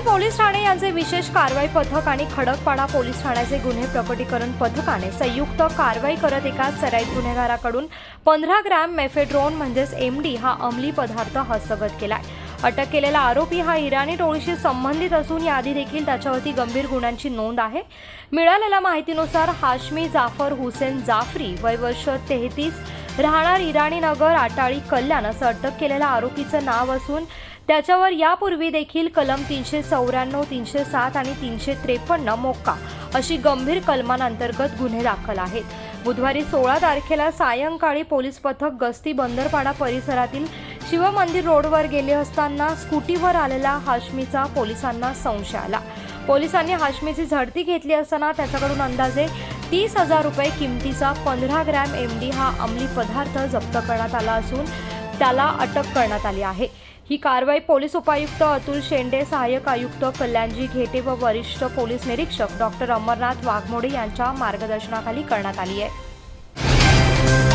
Police Thane यांचे विशेष कारवाई पथक आणि खडकपाडा पोलीस ठाण्याचे गुन्हे प्रकटीकरण पथकाने संयुक्त कारवाई करत एका सराईत गुन्हेगाराकडून पंधरा ग्रॅम मेफेड्रोन म्हणजेच एम डी हा अंमली पदार्थ हस्तगत केलाय. अटक केलेला आरोपी हा इराणी टोळीशी संबंधित असून याआधी देखील त्याच्यावरती गंभीर गुन्ह्यांची नोंद आहे. मिळालेल्या माहितीनुसार हाशमी जाफर हुसेन जाफरी वय वर्ष तेहतीस राहणार इराणी नगर आटाळी कल्याण असं अटक केलेल्या आरोपीचं नाव असून त्याच्यावर यापूर्वी देखील कलम तीनशे चौऱ्याण्णव तीनशे सात आणि तीनशे त्रेपन्न मोक्का अशी गंभीर कलमांअंतर्गत गुन्हे दाखल आहेत. बुधवारी सोळा तारखेला सायंकाळी पोलीस पथक गस्ती बंदरपाडा परिसरातील शिवमंदिर रोडवर गेले असताना स्कूटीवर आलेला हाशमीचा पोलिसांना संशय आला. पोलिसांनी हाशमीची झडती घेतली असताना त्याच्याकडून अंदाजे तीस हजार रुपये किमतीचा पंधरा ग्रॅम एम डी हा अंमली पदार्थ जप्त करण्यात आला असून त्याला अटक करण्यात आली आहे. ही कारवाई पोलीस उपायुक्त अतुल शेंडे सहाय्यक आयुक्त कल्याणजी घेटे व वरिष्ठ पोलीस निरीक्षक डॉक्टर अमरनाथ वाघमोडे यांच्या मार्गदर्शनाखाली करण्यात आली आहे.